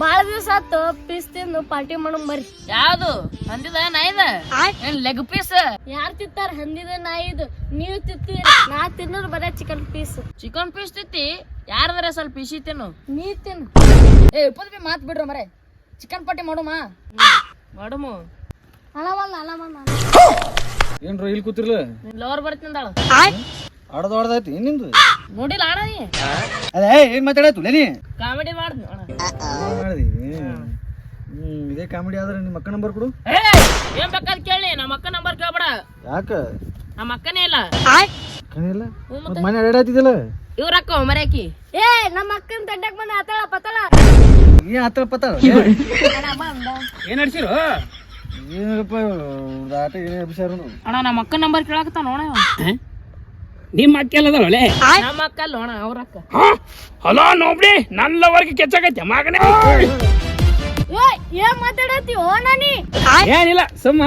ಬಾಳ ದಿವಸ ಆತು ಪೀಸ್ ತಿಂದು ಪಾರ್ಟಿ ಮಾಡೋ ಬರ್ರಿ. ಯಾವ್ದು? ಹಂದಿದ ನಾಯಿದ? ಏನ್ ಲೆಗ್ ಪೀಸ್ ಯಾರ್ ತಿಂತಾರ? ಹಂದಿದ ನಾಯಿದು. ನೀವ್ ತಿತ್ತಿ ನಾ ತಿನ್ನೋದು ಬರೇ ಚಿಕನ್ ಪೀಸ್ ಚಿಕನ್ ಪೀಸ್ ತಿತ್ತಿ ಯಾರದ್ರ ಸ್ವಲ್ಪ ಇಸಿ ತಿನ್ನು. ನೀ ತಿನ್ನು. ಏ ಉಪದ್ವಿ ಮಾತ್ ಬಿಡ್ರ ಮರೆ. ಚಿಕನ್ ಪಾರ್ಟಿ ಮಾಡೋಮ? ಮಾಡಮು. ಅಳವಲ್ಲ ಅಳವಲ್ಲ. ಏನ್ರ ಇಲ್ಲಿ ಕೂತಿರ್ಲ? ಲವರ್ ಬರ್ತಿಂದಾಳ ಆಡದ ಆಡದೈತಿ ನಿಂದು? ನೋಡಿಲ್ಲ ಅಣ್ಣ ನೀ. ಅದೇ ಏನ್ ಮಾತಾಡತ್ತು ನೀ? ಕಾಮಿಡಿ ಮಾಡ್ದ ಅಣ್ಣ ಮಾಡಿದಿ? ಹ್ಮ್ ಇದೇ ಕಾಮಿಡಿ ಆದ್ರೆ ನಿಮ್ಮ ಅಕ್ಕ ನಂಬರ್ ಕೊಡು. ಏ ಏನ್ ಬೇಕಾದ್ ಕೇಳಿ ನಮ್ಮ ಅಕ್ಕ ನಂಬರ್ ಕೇಳ್ಬೇಡ. ಯಾಕ? ನಮ್ಮ ಅಕ್ಕನೇ ಇಲ್ಲ. ಕಣಿಲ್ಲ ಇಲ್ಲ? ಮನೆ ಅಡ್ಡಾಡ್ತಿದ್ದಿಲ್ಲ ಇವ್ರ ಅಕ್ಕ ಮರ್ಯಾಕಿ ಏ ನಮ್ಮ ಅಕ್ಕನ ತಂಡಕ್ ಬಂದ ಆತಳ ಪತಳ. ನೀ ಹತ್ತ ಪತ್ತ ಏನ್ ನಡ್ಸಿರು? ಏನಪ್ಪ ಆಟ ಏನೇ ಅಭಿಷಾರ ಅಣ್ಣ ನಮ್ಮ ಅಕ್ಕನ ನಂಬರ್ ಕೇಳಾಕತ್ತ ನೋಡ ನಿಮ್ಮ ನಮ್ಮ ಅಕ್ಕ ಅಲ್ಲ ಅಣ್ಣ ಅವ್ರ ಅಕ್ಕ. ಹಲೋ ನೋಬ್ರಿ ನನ್ನ ಲವರ್ಗೆ ಕೆಚ್ಚಾಗೈತೆ ಮಗನೇ. ಏ ಏನ್ ಮಾತಾಡತ್ತಿ ಓ ನಾನಿ? ಏನಿಲ್ಲ ಸುಮ್ಮ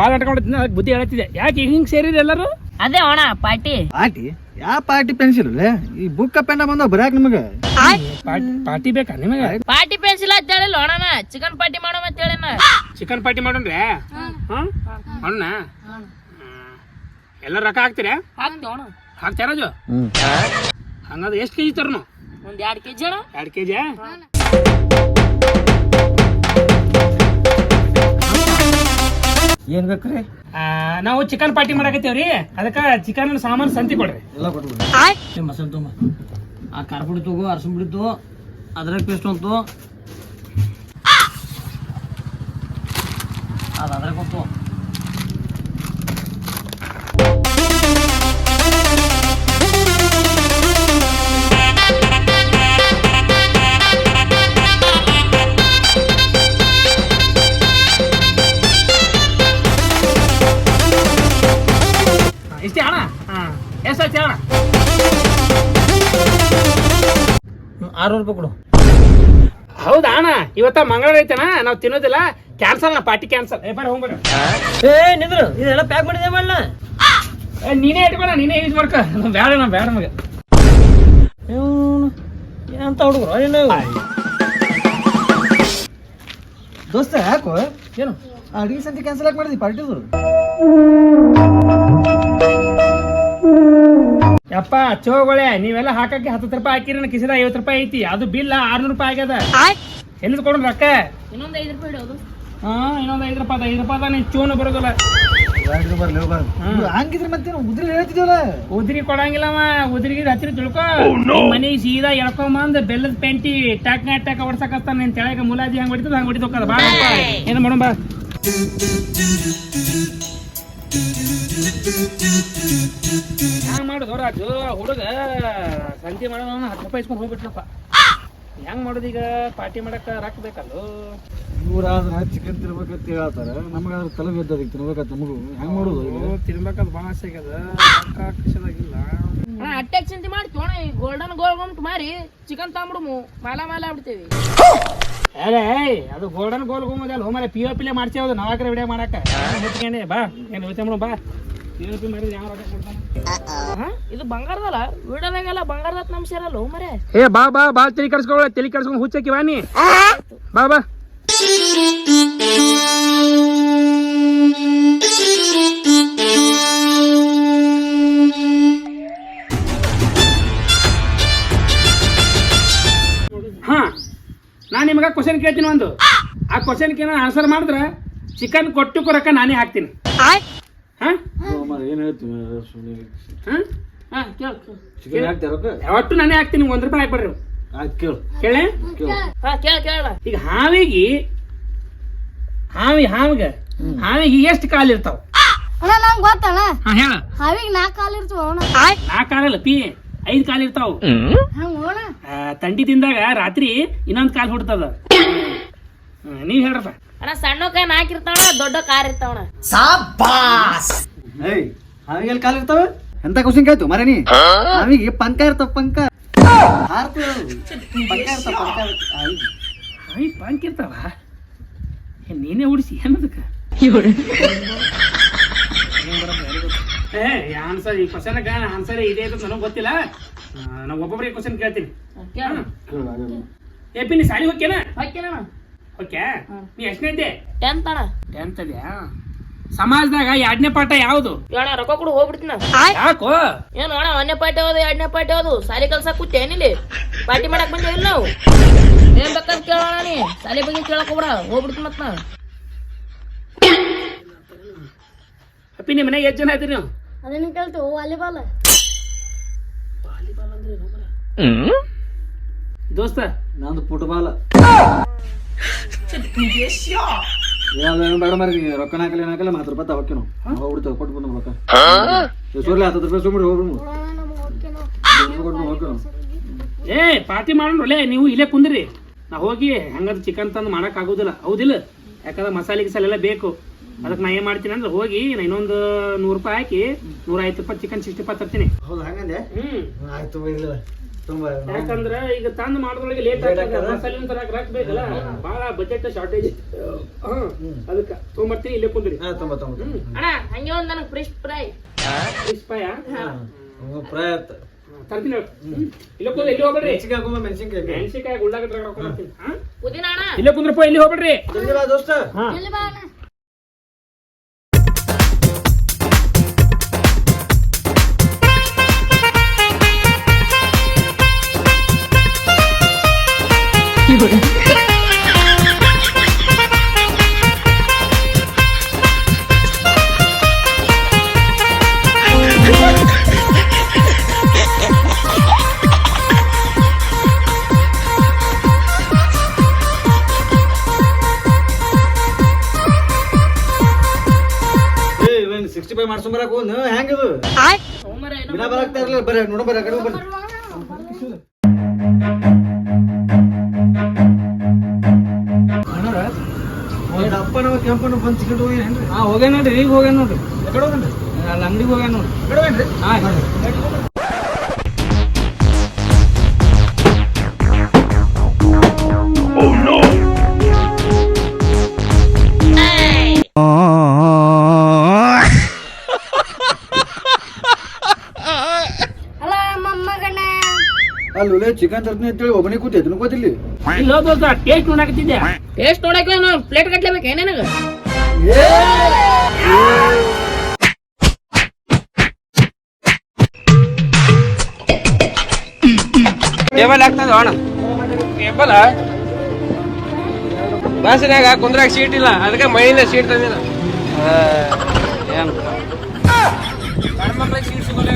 ಬಾಳ ಆಟ್ಕೊಂಡಿದ್ದೀನಿ ಅದಕ್ಕೆ ಬುದ್ಧಿ ಹೇಳತ್ತಿದೆ ಯಾಕೆ ಹಿಂಗ್ ಸೇರಿದ್ರೆ ಎಲ್ಲರೂ? ಅದೇ ಅಣ್ಣ ಪಾರ್ಟಿ. ಪಾರ್ಟಿ? ಯಾವ ಪಾರ್ಟಿ ಪೆನ್ಸಿಲ್ ಈ ಬುಕ್ಕ ಪೆಂಡ ಬಂದ ಬರಾಕ್ ನಿಮಗೆ? ಪಾರ್ಟಿ ಬೇಕಾ ನಿಮಗೆ? ಪಾರ್ಟಿ ಪೆನ್ಸಿಲ್ ಅಂತ ಹೇಳಿಲ್ಲ ಅಣ್ಣ ಚಿಕನ್ ಪಾರ್ಟಿ ಮಾಡೋಣ ಅಂತ ಹೇಳಿನ. ಚಿಕನ್ ಪಾರ್ಟಿ ಮಾಡೋಣ್ರೆ? ರೀ ಅಣ್ಣ ಎಲ್ಲ ರೊಕ್ಕ ಹಾಕ್ತೀರಾ? ಹಾಕ್ತೀವಿ ಅಣ್ಣ. ಹಂಗಾದ್ರೆ ಎಷ್ಟು ಕೆಜಿ ತರ್ನು? ಒಂದ್ ಎರಡ್ ಕೆಜಿ ಅಣ್ಣ. ಎರಡು ಕೆಜಿ ಏನ್ ಬೇಕ್ರಿ? ನಾವು ಚಿಕನ್ ಪಾರ್ಟಿ ಮಾಡಕತ್ತೀವ್ರಿ ಅದಕ್ಕೆ ಚಿಕನ್ ಸಾಮಾನು ಸಂತಿ ಕೊಡ್ರಿ. ಎಲ್ಲ ಕೊಟ್ಬಿಡು. ಮಸಾಲೆ ತುಂಬ ಆ ಖಾರ ಪುಡಿ ತಗೋ ಅರಸಿನ ಪುಡಿ ತಗೋ ಅದ್ರಾಗ ಪೇಸ್ಟ್ ಅಂತು ಅದು ಅದ್ರಾಗ ಆರುನೂರು ರೂಪಾಯಿ ಕೊಡು. ಹೌದಾ ಅಣ್ಣ? ಇವತ್ತ ಮಂಗಳವಾರ ಐತಣ್ಣ? ನಾವು ತಿನ್ನೋದಿಲ್ಲ. ಕ್ಯಾನ್ಸಲ್ ನಾ ಪಾರ್ಟಿ ಕ್ಯಾನ್ಸಲ್ ಏ ಬರ ಹೋಗ್ಬೇಡ ಏ ನಿಂದ್ರು. ಇದೆಲ್ಲ ಪ್ಯಾಕ್ ಮಾಡಿದೆ ಮಾಡಣ ಏ, ನೀನೇ ಇಟ್ಕೊಳ ನೀನೇ ಯೂಸ್ ಮಾಡ್ಕ. ಬೇಡ ನಾ ಬೇಡ ನಮಗೆ. ಏನಂತ ಹುಡುಗರು? ಏನು? ದೋಸ್ತ ಯಾಕೋ? ಏನು? ಅಡುಗೆ ಸಂತಿ ಕ್ಯಾನ್ಸಲ್ ಯಾಕೆ ಮಾಡಿದಿ? ಪಾರ್ಟಿದು ಯಪ್ಪ ಚೋಗೊಳೆ ನೀವೆಲ್ಲ ಹಾಕಕ್ಕೆ ಹತ್ತು ರೂಪಾಯಿ ಹಾಕಿರಿ ನನ್ನ ಕಿಸಿದ ಐವತ್ತು ರೂಪಾಯಿ ಐತಿ. ಅದು ಬಿಲ್ ಆರ್ನೂರು ರೂಪಾಯಿ ಆಗ್ಯದ. ಎಲ್ಲಿ ಕೊಡೋಣ ರೊಕ್ಕ? ಇನ್ನೊಂದು ಐದು ರೂಪಾಯಿ ಇಡೋದು. ಹಾ ಇನ್ನೊಂದು ಐದು ರೂಪಾಯಿ ಐದು ರೂಪಾಯಿ ನೀನು ಚೂನು ಬರೋದಿಲ್ಲ. ಹಂಗಿದ್ರೆ ಮತ್ತೆ ಉದ್ರಿ ಹೇಳ್ತಿದ್ವಲ್ಲ ಉದ್ರಿ ಕೊಡಂಗಿಲ್ಲವ ಉದ್ರಿಗೆ ಹತ್ತಿರ ತಿಳ್ಕೊ. ಮನೆಗೆ ಸೀದಾ ಎಳ್ಕೊಂಬಂದ್ ಬೆಲ್ಲದ ಪೆಂಟಿ ಟ್ಯಾಕ್ ಟಾಕ್ ಹೊಡ್ಸಕತ್ತಾನ ನಿನ್ ತೆಳಗ ಮುಲಾಜಿ ಹಂಗ್ ಹೊಡಿತದ ಹಂಗ್ ಹೊಡಿತ ಬಾ ಏನು ಮಾಡೋಣ ಬಾ. ಹ್ಯಾಂಗ ಮಾಡುದು ರಾಜು ಹುಡುಗ ಸಂತಿ ಮಾಡೋಣ ಹತ್ತು ರೂಪಾಯಿ ಇಸ್ಕೊಂಡು ಹೋಗ್ಬಿಟ್ಲಪ್ಪ ಹೆಂಗ್ ಮಾಡೋದು ಈಗ? ಪಾರ್ಟಿ ಮಾಡಕ್ಕ ರೊಕ್ಕ ಬೇಕಲ್ಲ? ಇವ್ರಾದ್ರ ಚಿಕನ್ ತಿನ್ಬೇಕಂತ ಹೇಳ್ತಾರ. ನಮಗಾದ್ರ ತಲೆ ಬಿದ್ದದ ತಿನ್ಬೇಕಂತ ನಮಗೂ ಹೆಂಗ್ ಮಾಡೋದು? ತಿನ್ಬೇಕಂತ ಭಾಳ ಆಸೆ ಆಗ್ಯದ ರೊಕ್ಕ ಕಿಶದಾಗಿಲ್ಲ ಅಟ್ಯಾಕ್ ಚಿಂತೆ ಮಾಡ್ತೀವಿ ಅಣ್ಣ ಈ ಗೋಲ್ಡನ್ ಗೋಲ್ ಗುಂಟ್ ಮಾರಿ. ಚಿಕನ್ ತಾಂಬಿಡುಮು ಮಾಲ ಮಾಲ ಆಗ್ಬಿಡ್ತೇವಿ. ಅದೇ ಅದು ಗೋಲ್ಡನ್ ಗೋಲ್ ಗುಮ್ಮದಲ್ಲ ಹೋಮರೆ ಪಿ ಒ ಪಿಲೇ ಮಾಡ್ಸಿ ಅದು ನಾವಾಕ್ರೆ ವಿಡಿಯೋ ಮಾಡಕ್ಕೆ. ಮುಚ್ಕೊಂಡೆ ಬಾ ಏನು ಯೋಚನೆ ಮಾಡು ಬಾ. ಪಿ ಒ ಪಿ ಮಾಡಿದ್ರೆ ಯಾವ ರೊಕ್ಕ ಕೊಡ್ತಾನೆ? ಇದು ಬಂಗಾರದಲ್ಲ? ವಿಡೋದಾಗೆಲ್ಲ ಬಂಗಾರದ ನಮ್ಸಿರಲ್ಲ ಮರೆ ಏ ಬಾ ಬಾ ಬಾ ತಲೆ ಕಡ್ಸ್ಕೊಳ್ಳ ತಲೆ ಕಡ್ಸ್ಕೊಂಡು ಹುಚ್ಚಕ್ಕಿ ಬಾ ನೀ. ಬಾ ಬಾ. ನಾನು ನಿಮಗೆ ಕ್ವಶನ್ ಕೇಳ್ತೀನಿ ಒಂದು. ಆ! ಕ್ವಶನ್ ನಾನು ಆನ್ಸರ್ ಮಾಡಿದ್ರೆ ಚಿಕನ್ ಕೊಟ್ಟು ರೊಕ್ಕ ನಾನೇ ಹಾಕ್ತೀನಿ. ಏನ್? ಯಾವತ್ತು ನಾನೇ ಹಾಕ್ತೀನಿ ಒಂದ್ ರೂಪಾಯಿ ಹಾಕ್ಬಿಡ್ರಿ. ಆ ಕೇಳು. ಕೇಳೆ? ಕೇಳು. ಹಾ ಕೇಳ ಕೇಳ. ಈಗ ಹಾವಿಗೆ ಹಾವಿ ಹಾವಿಗೆ ಹಾವಿಗೆ ಎಷ್ಟು ಕಾಲು ಇರ್ತಾವ? ಹೇಳ. ಹಾವಿಗೆ ನಾಲ್ಕು ಕಾಲು ಇರ್ತಾವ ಅಣ್ಣ. ನಾಲ್ಕು ಕಾಲಲ್ಲ ಪಿ ಐದು ಕಾಲ್ ಇರ್ತಾವ. ತಂಡಿ ತಿಂದಾಗ ರಾತ್ರಿ ಇನ್ನೊಂದ್ ಕಾಲ್ ಹುಡ್ತದ. ನೀವ್ ಹೇಳ್ರಪ್ಪ. ಅಣ್ಣ ಸಣ್ಣ ಕೈ ನಾಕಿರ್ತಾವಣ ದೊಡ್ಡ ಕಾರ್ ಇರ್ತಾವಣ ಏಯ್ ಹಾವಿಗೆಲ್ಲಿ ಕಾಲು ಇರ್ತಾವ? ಎಂತ ಕ್ವಶನ್ ಕೇಳ್ತು ಮರ ನೀ? ಹಾವಿಗೆ ಪಂಕ ಇರ್ತಾವ ಪಂಕ. ಪಂಕ ಇರ್ತಾವ ಪಂಕ. ಹಾವಿ ಪಂಕ ಇರ್ತಾವ? ನೀನೇ ಉಡಿಸಿ ಏನದಕ್ಕ? ಏ ಆನ್ಸರ್ ಈ ಕ್ವಶನ್ ಆನ್ಸರ್ ಇದೆ ಅಂತ ನನಗೆ ಗೊತ್ತಿಲ್ಲ. ನಾವು ಒಬ್ಬೊಬ್ಬರಿಗೆ ಕ್ವಶನ್ ಕೇಳ್ತೀನಿ. ಏ ಪಿ ನೀ ಸಾಲಿ ಹೋಗ್ಯನ ಹಾಕ್ಯನ ಓಕೆ. ನೀ ಎಷ್ಟನೇ ಇದ್ದೆ? ಟೆಂತ್ ಅಣ್ಣ. ಟೆಂತ್ ಇದೆಯಾ ಸಮಾಜದಾಗ ಎರಡನೇ ಪಾಠ ಯಾವುದು? ಅಣ್ಣ ರೊಕ್ಕ ಕೊಡು ಹೋಗ್ಬಿಡ್ತೀನ ಯಾಕೋ? ಏನು ಅಣ್ಣ ಒಂದನೇ ಪಾಠ ಯಾವ್ದು? ಎರಡನೇ ಪಾಠ ಯಾವ್ದು? ಸಾಲಿ ಕಲ್ಸಕ್ ಕೂತೆ ಏನಿಲ್ಲ? ಪಾರ್ಟಿ ಮಾಡಕ್ ಬಂದೇವಿಲ್ಲ ನಾವು ಏನ್ ಬೇಕಂತ ಕೇಳೋಣ ನೀ. ಸಾಲಿ ಬಗ್ಗೆ ಕೇಳಕ್ ಹೋಗ್ಬಿಡ. ಹೋಗ್ಬಿಡ್ತೀನಿ ಮತ್ತ ನಾ ಅಪ್ಪಿ ನಿಮ್ಮ ಮನೆಗೆ ಎಷ್ಟು ಜನ ಆಯ್ತೀರಿ ನೀವು? ಅದನ್ನ ಕಲ್ತು ವಾಲಿಬಾಲ್. ದೋಸ್ತ ನಂದು ಫುಟ್ಬಾಲ್ ಏನು ಬೇಡ ಮರಿ ರೊಕ್ಕ ಹಾಕಲ್ಲ ಹತ್ತು ರೂಪಾಯಿ ತಗೋಕೆ ನಾವು ಹೋಗ್ಬಿಡ್ತೇವೆ ಕೊಟ್ಟು ಬಂದು ರೊಕ್ಕ ಸೋರ್ಲಿ ಹತ್ತು ರೂಪಾಯಿ ಸುಮ್ಬಿಡಿ ಹೋಗ್ಬಿಡು. ಕೊಟ್ಟು ಹೋಗ್ಬಿಡು ಏ ಪಾರ್ಟಿ ಮಾಡೋಣ್ರಲ್ಲೇ ನೀವು ಇಲ್ಲೇ ಕುಂದ್ರಿ. ನಾ ಹೋಗಿ ಹಂಗಾದ್ರೆ ಚಿಕನ್ ತಂದು ಮಾಡಕ್ ಆಗೋದಿಲ್ಲ. ಹೌದಿಲ್ಲ? ಯಾಕಂದ್ರೆ ಮಸಾಲೆ ಗಿಸಾಲೆಲ್ಲ ಬೇಕು. ಅದಕ್ಕೆ ನಾ ಏನ್ ಮಾಡ್ತೀನಿ ಅಂದ್ರೆ ಹೋಗಿ ನಾ ಇನ್ನೊಂದು ನೂರು ರೂಪಾಯಿ ಹಾಕಿ ನೂರ ಐವತ್ತು ರೂಪಾಯಿ ಚಿಕನ್ ಸಿಕ್ಸ್ಟಿ ಫೈವ್ ತರ್ತೀನಿ. ಹೌದು ಹಂಗಂದೆ? ಹ್ಮ್. ಆಯ್ತು ಇಲ್ಲ. ತುಂಬ ಯಾಕಂದ್ರ ಈಗ ತಂದು ಮಾಡೋದ್ರೊಳಗೆ ಲೇಟ್ ಆಗ್ತದೆ ಮಸಾಲೆ ತರಕ್ ರೊಕ್ಕ ಬೇಕಲ್ಲ ಭಾಳ ಬಜೆಟ್ ಶಾರ್ಟೇಜ್ ಅದಕ್ಕೆ ತೊಗೊಂಬರ್ತೀನಿ ಇಲ್ಲೇ ಕುಂದ್ರಿ. ಹಾ ತುಂಬ ತುಂಬ ಹ್ಮ್. ಅಣ್ಣ ಹಂಗೆ ಒಂದ್ ನನಗೆ ಫ್ರೆಶ್ ಫ್ರೈ ಫ್ರೆಶ್ ಫ್ರೈ ತರ್ತೀನಿ. ಹ್ಮ್. ಇಲ್ಲೇ ಕುಂದ್ರಿ ಇಲ್ಲಿ ಹೋಗ್ಬೇಡ್ರಿ. ಮೆಣಸಿನ್ಕಾಯಿ ಹಾಕೊಂಬ ಮೆಣಸಿನ್ಕಾಯಿ ಮೆಣಸಿನ್ಕಾಯಿ ಉಳ್ಳಾಗಡ್ಡೆ ರೊಕ್ಕ ಕೊಡ್ತೀನಿ ಹಾ? ಪುದೀನ ಅಣ್ಣ. ಇಲ್ಲೇ ಕುಂದ್ರಪ್ಪ ಇಲ್ಲಿ ಹೋಗ್ಬೇಡ್ರಿ. ಜಲ್ದಿ ಬಾ ದೋಸ್ತ. ಹಾ. ಎಲ್ಲಿ ಬಾ ಅಣ್ಣ. ಸಿಕ್ಸ್ಟಿ ಫೈವ್ ಮಾಡ್ಸ್ಕೊಂಬರಕ್ಕೆ ಒಂದು ಹೆಂಗದು ದಿನ ಬರಾಕ್ತಾ ಇರ್ಲಿಲ್ಲ ಬರ್ರಿ ನೋಡ ಬರ್ರಿ ಕಡೆ ಬರ್ರಿ ಕೆಂಪನ ಬಂದು ಸಿಕ್ಕಿಟ್ಟು ಹೋಗಿ ಹಾ ಹೋಗ್ಯಾನ ನೋಡ್ರಿ ಈಗ ಹೋಗ್ಯಾನ ನೋಡ್ರಿ. ಎಕಡೆ ಹೋಗನ್ರಿ ಅಲ್ಲಿ ಅಂಗಡಿಗೆ ಹೋಗ್ಯಾನ ನೋಡ್ರಿ. ಎಕಡೆ ಹೋಗ್ಯಾನ್ರಿ? ಹಾ ಒಳ್ಳೆ ಚಿಕನ್ ತರ್ತೀನಿ ಅಂತೇಳಿ ಒಬ್ಬನೇ ಕೂತಿ ಅದನ್ನು ಗೊತ್ತಿಲ್ಲ ಇಲ್ಲ ದೋಸ್ತ ಟೇಸ್ಟ್ ನೋಡಕತ್ತಿದ್ದೆ. ಟೇಸ್ಟ್ ನೋಡಕ್ಕೆ ಪ್ಲೇಟ್ ಕಟ್ಲೇಬೇಕು ಏನೇನಾಗ ಟೇಬಲ್ ಹಾಕ್ತದ ಅಣ್ಣ ಟೇಬಲ್ ಬಸ್ನಾಗ ಕುಂದ್ರಾಗ ಸೀಟ್ ಇಲ್ಲ. ಅದಕ್ಕೆ ಮೈಯಿಂದ ಸೀಟ್ ತಂದಿನ ಏನು? ಮಕ್ಳಿಗೆ ಸೀಟ್ ಸಿಗೋಲ್ಲ